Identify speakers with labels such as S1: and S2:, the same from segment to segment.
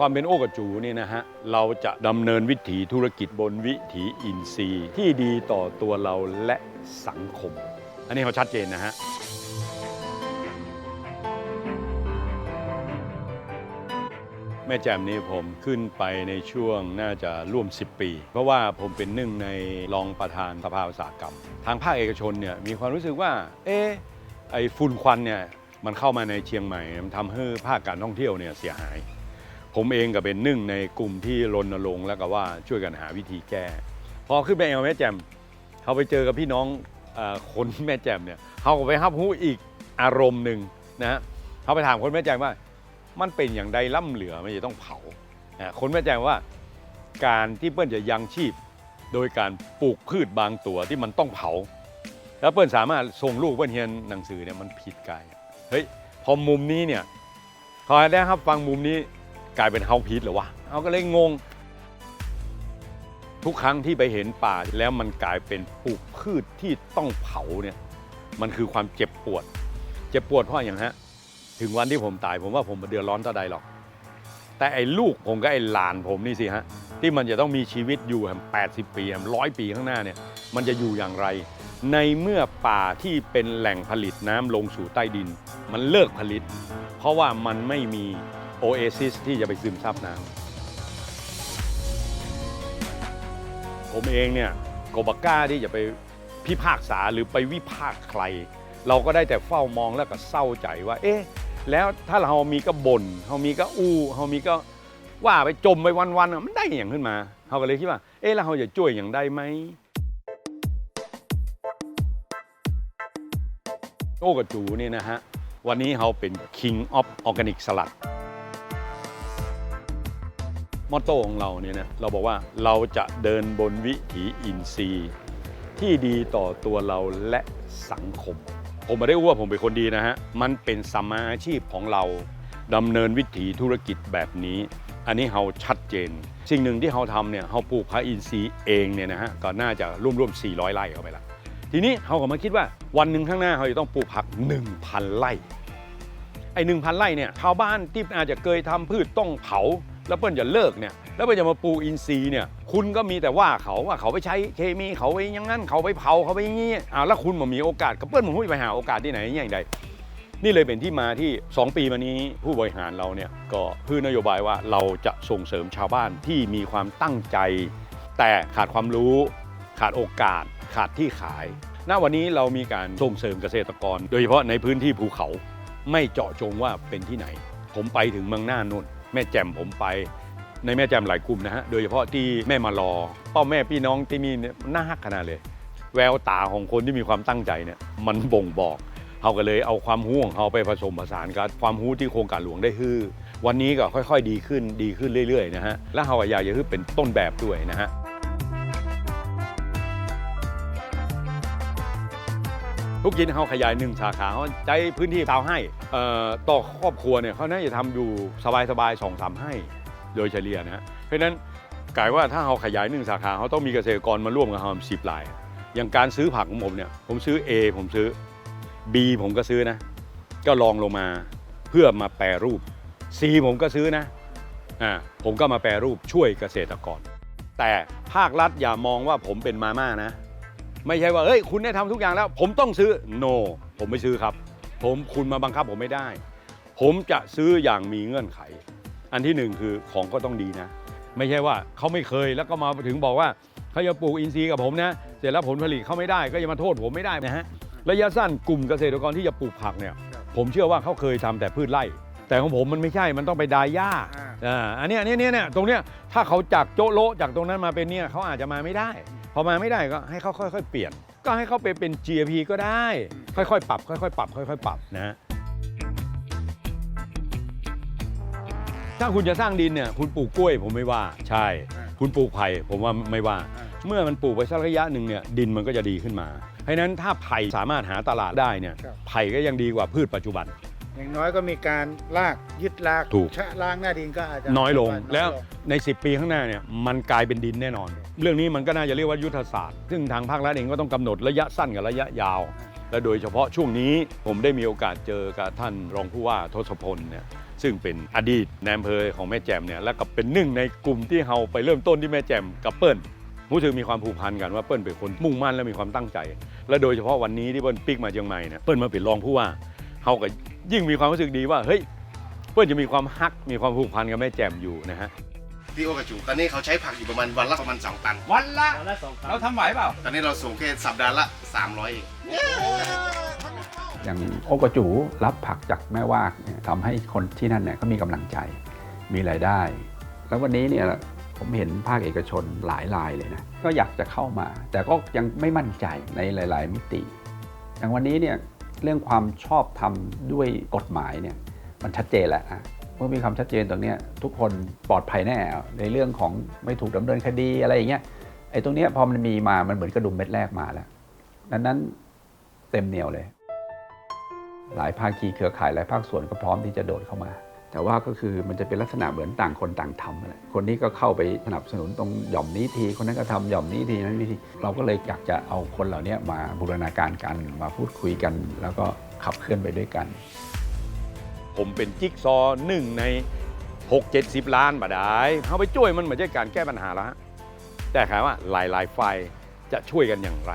S1: ความเป็นโอกระจูนี่นะฮะเราจะดำเนินวิถีธุรกิจบนวิถีอินทรีย์ ที่ดีต่อตัวเราและสังคม อันนี้เขาชัดเจนนะฮะแม่แจ่มนี่ผมขึ้นไปในช่วงน่าจะร่วม 10 ปี เพราะว่าผมเป็นหนึ่งในรองประธานสภาอุตสาหกรรม ทางภาคเอกชนเนี่ยมีความรู้สึกว่า เอ๊ไอฝุ่นควันเนี่ยมันเข้ามาในเชียงใหม่มันทำให้ภาคการท่องเที่ยวเนี่ยเสียหาย ผมเองก็เป็นหนึ่งในกลุ่มที่รณรงค์แล้วก็ว่าช่วยกันหาวิธีแก้ พอขึ้นไปเอาแม่แจ่มเขาไปเจอกับพี่น้องอคนแม่แจ่มเนี่ยเขาก็ไปฮับหู้อีกอารมณ์หนึ่งนะฮะเขาไปถามคนแม่แจ่มว่า มันเป็นอย่างใดล่ำเหลือไม่จะต้องเผาคนแม่แจ่มว่าการที่เปิ้ลจะยังชีพ โดยการปลูกพืชบางตัวที่มันต้องเผา แล้วเปิ้ลสามารถส่งลูกเปิ้ลเรียนหนังสือเนี่ยมันผิดกายเฮ้ยพอมุมนี้เนี่ยพอได้ครับฟังมุมนี้ กลายเป็นเฮาพีดเหรอวะเขาก็เลยงง ทุกครั้งที่ไปเห็นป่าแล้วมันกลายเป็นปลูกพืชที่ต้องเผาเนี่ยมันคือความเจ็บปวด เจ็บปวดเพราะอย่างฮะถึงวันที่ผมตายผมว่าผมเดือดร้อนเท่าใดหรอก แต่ไอ้ลูกผมกับไอ้หลานผมนี่สิฮะที่มันจะต้องมีชีวิตอยู่แฮม80 ปีแฮมร้อยปีข้างหน้าเนี่ยมันจะอยู่อย่างไร ในเมื่อป่าที่เป็นแหล่งผลิตน้ำลงสู่ใต้ดิน มันเลิกผลิต เพราะว่ามันไม่มี โอเอซิสที่จะไปซึมซับน้ำผมเองเนี่ยก็บก้าที่จะไปพิพากษาหรือไปวิพากษ์ใคร เราก็ได้แต่เฝ้ามองแล้วก็เศร้าใจว่า เอ๊ะ แล้วถ้าเรามีก็บ่นเรามีก็อู้เรามีก็ว่าไปจมไปวันๆมันได้อย่างขึ้นมาเขาก็เลยคิดว่า เอ๊ะแล้วเราจะช่วยอย่างได้ไหมโอกับจูนี่นะฮะ วันนี้เราเป็น King of Organic Salad มอตโต้ของเราเนี่ยนะเราบอกว่าเราจะเดินบนวิถีอินทรีย์ ที่ดีต่อตัวเราและสังคม ผมไม่ได้ว่าผมเป็นคนดีนะฮะ มันเป็นสมมาชีพของเราดำเนินวิถีธุรกิจแบบนี้ อันนี้เราชัดเจน สิ่งหนึ่งที่เราทำเนี่ยเราปลูกพระอินทรีย์เองเนี่ยนะฮะก็น่าจะร่วมๆ400 ไร่เข้าไปละทีนี้เราก็มาคิดว่าวันหนึ่งข้างหน้าเราจะต้องปลูกผัก 1,000 ไร่ไอ้หนึ่งพันไร่เนี่ยชาวบ้านที่อาจจะเคยทำพืชต้องเผา แล้วเปิ้ลจะเลิกเนี่ยแล้วเปิ้ลจะมาปลูกอินทรีย์เนี่ยคุณก็มีแต่ว่าเขาว่าเขาไปใช้เคมีเขาไปอย่างนั้นเขาไปเผาเขาไปอย่างนี้อ่าแล้วคุณมามีโอกาสกับเปิ้ลมันหุ้ยไปหาโอกาสที่ไหนอย่างใดนี่เลยเป็นที่มาที่ 2 ปีมานี้ผู้บริหารเราเนี่ยก็พือนโยบายว่าเราจะส่งเสริมชาวบ้านที่มีความตั้งใจ แต่ขาดความรู้ ขาดโอกาส ขาดที่ขาย ณวันนี้เรามีการส่งเสริมเกษตรกร โดยเฉพาะในพื้นที่ภูเขาไม่เจาะจงว่าเป็นที่ไหน ผมไปถึงเมืองหน่านนู่น แม่แจ่มผมไป ในแม่แจ่มหลายกลุ่มนะฮะโดยเฉพาะที่แม่มารอพ่อแม่พี่น้องที่มีเนี่ยน่าฮักขนาดเลย แววตาของคนที่มีความตั้งใจเนี่ยมันบ่งบอกเขาก็เลยเอาความรู้ของเขาไปผสมผสานกับความหู้ที่โครงการหลวงได้ฮือวันนี้ก็ค่อย ๆ ดีขึ้นดีขึ้นเรื่อยๆนะฮะและเขาอยากจะฮือเป็นต้นแบบด้วยนะฮะ ทุกยินเขาขยายหนึ่งสาขาเขาใจพื้นที่เตาให้ต่อครอบครัวเนี่ยเขาน่าจะทำอยู่สบายๆสองสามให้โดยเฉลี่ยนะเพราะฉะนั้นกลายว่าถ้าเขาขยายหนึ่งสาขาเขาต้องมีเกษตรกรมาร่วมกับเขาสิบราย อย่างการซื้อผักของผมเนี่ยผมซื้อ A ผมซื้อ B ผมก็ซื้อนะ ก็ลองลงมาเพื่อมาแปรรูป C ผมก็ซื้อนะอ่าผมก็มาแปรรูปช่วยเกษตรกร แต่ภาครัฐอย่ามองว่าผมเป็นมาม่านะ ไม่ใช่ว่าเฮ้ยคุณได้ทำทุกอย่างแล้ว ผมต้องซื้อ no ผมไม่ซื้อครับ ผมคุณมาบังคับผมไม่ได้ ผมจะซื้ออย่างมีเงื่อนไข อันที่หนึ่งคือของก็ต้องดีนะ ไม่ใช่ว่าเขาไม่เคยแล้วก็มาถึงบอกว่าเขาจะปลูกอินทรีย์กับผมนะเสร็จแล้วผลผลิตเขาไม่ได้ก็จะมาโทษผมไม่ได้นะฮะระยะสั้นกลุ่มเกษตรกรที่จะปลูกผักเนี่ย ผมเชื่อว่าเขาเคยทำแต่พืชไร่ แต่ของผมมันไม่ใช่มันต้องไปดายหญ้า
S2: อ่า
S1: อ่าอันเนี้ยอันเนี้ยเนี่ยเนี่ยตรงเนี้ยถ้าเขาจากโจะโละจากตรงนั้นมาเป็นเนี่ยเขาอาจจะมาไม่ได้ พอมาไม่ได้ก็ให้เขาค่อยๆ เปลี่ยน ก็ให้เขาไปเป็น GAP ก็ได้ ค่อยๆ ปรับ ค่อยๆ ปรับ ค่อยๆ ปรับนะฮะถ้าคุณจะสร้างดินเนี่ยคุณปลูกกล้วยผมไม่ว่า ใช่คุณปลูกไผ่ผมว่าไม่ว่า
S2: อ่า
S1: เมื่อมันปลูกไปสักระยะหนึ่งเนี่ยดินมันก็จะดีขึ้นมาเพราะฉะนั้นถ้าไผ่สามารถหาตลาดได้เนี่ย
S2: ครับ
S1: ไผ่ก็ยังดีกว่าพืชปัจจุบัน
S2: อย่างน้อยก็มีการลากยึดลาก
S1: ถูก
S2: ชะล้างหน้าดินก็อาจจะ
S1: น้อยลง
S2: น้อย
S1: แล้วใน 10 ปีข้างหน้าเนี่ยมันกลายเป็นดินแน่นอน เรื่องนี้มันก็น่าจะเรียกว่ายุทธศาสตร์ ซึ่งทางภาครัฐเองก็ต้องกำหนดระยะสั้นกับระยะยาว และโดยเฉพาะช่วงนี้ผมได้มีโอกาสเจอกับท่านรองผู้ว่าทศพลเนี่ยซึ่งเป็นอดีตในอำเภอของแม่แจ่มเนี่ยและก็เป็นหนึ่งในกลุ่มที่เฮาไปเริ่มต้นที่แม่แจ่มกับเปิ้ลรู้สึกมีความผูกพันกันว่าเปิ้ลเป็นคนมุ่งมั่นและมีความตั้งใจ และโดยเฉพาะวันนี้ที่เปิ้ลปิกมาเชียงใหม่เนี่ยเปิ้ลมาเป็นรองผู้ว่าเฮาก็ ยิ่งมีความรู้สึกดีว่าเฮ้ยเปิ้ลจะมีความฮักมีความผูกพันกับแม่แจ่มอยู่นะฮะ
S3: ที่โอกระจูตอนนี้เขาใช้ผักอยู่ประมาณวันละประมาณ2ตัน
S4: วันละ
S2: วันละสองครั้ง
S4: เราทำไหวเปล่า
S3: ตอนนี้เราส่งแค่สัปดาห์ละ 300เอง
S5: อย่างโอกระจูรับผักจากแม่วากเนี่ยทำให้คนที่นั่นเนี่ยก็มีกำลังใจมีรายได้ แล้ววันนี้เนี่ยผมเห็นภาคเอกชนหลายรายเลยนะ ก็อยากจะเข้ามา แต่ก็ยังไม่มั่นใจในหลาย ๆ มิติ อย่างวันนี้เนี่ย เรื่องความชอบธรรมด้วยกฎหมายเนี่ยมันชัดเจนแล้วนะเมื่อมีความชัดเจนตรงนี้ทุกคนปลอดภัยแน่ในเรื่องของไม่ถูกดำเนินคดีอะไรอย่างเงี้ยไอ้ตรงนี้พอมันมีมามันเหมือนกระดุมเม็ดแรกมาแล้วดังนั้นเต็มเหนียวเลย หลายภาคีเครือข่ายหลายภาคส่วนก็พร้อมที่จะโดดเข้ามา แต่ว่าก็คือมันจะเป็นลักษณะเหมือนต่างคนต่างทำนั่นแหละคนนี้ก็เข้าไปสนับสนุนตรงหย่อมนี้ที คนนั้นก็ทำหย่อมนี้ทีนั้นนี้ทีเราก็เลยอยากจะเอาคนเหล่านี้มาบูรณาการกันมาพูดคุยกัน แล้วก็ขับเคลื่อนไปด้วยกัน
S1: ผมเป็นจิ๊กซอหนึ่งใน 6 7 0 ล้านบาทได้เขาไปช่วยมันเหมือนจะการแก้ปัญหาแล้วฮะแต่ถามว่าหลายๆฝ่ายจะช่วยกันอย่างไร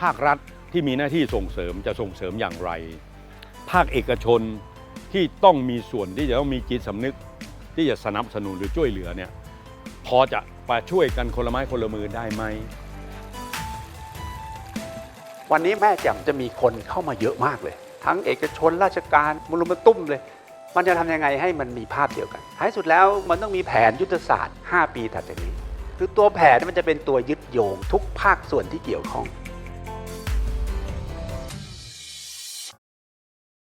S1: ภาครัฐที่มีหน้าที่ส่งเสริมจะส่งเสริมอย่างไร ภาคเอกชน ที่ต้องมีส่วนที่จะต้องมีจิตสำนึก ที่จะสนับสนุนหรือช่วยเหลือเนี่ยพอจะมาช่วยกันคนละไม้คนละมือได้ไหม
S5: วันนี้แม่แจ่มจะมีคนเข้ามาเยอะมากเลย ทั้งเอกชนราชการมุลุมตุ้มเลย มันจะทำยังไงให้มันมีภาพเดียวกันท้ายสุดแล้วมันต้องมีแผนยุทธศาสตร์ 5 ปีถัดจากนี้ คือตัวแผนมันจะเป็นตัวยึดโยงทุกภาคส่วนที่เกี่ยวข้อง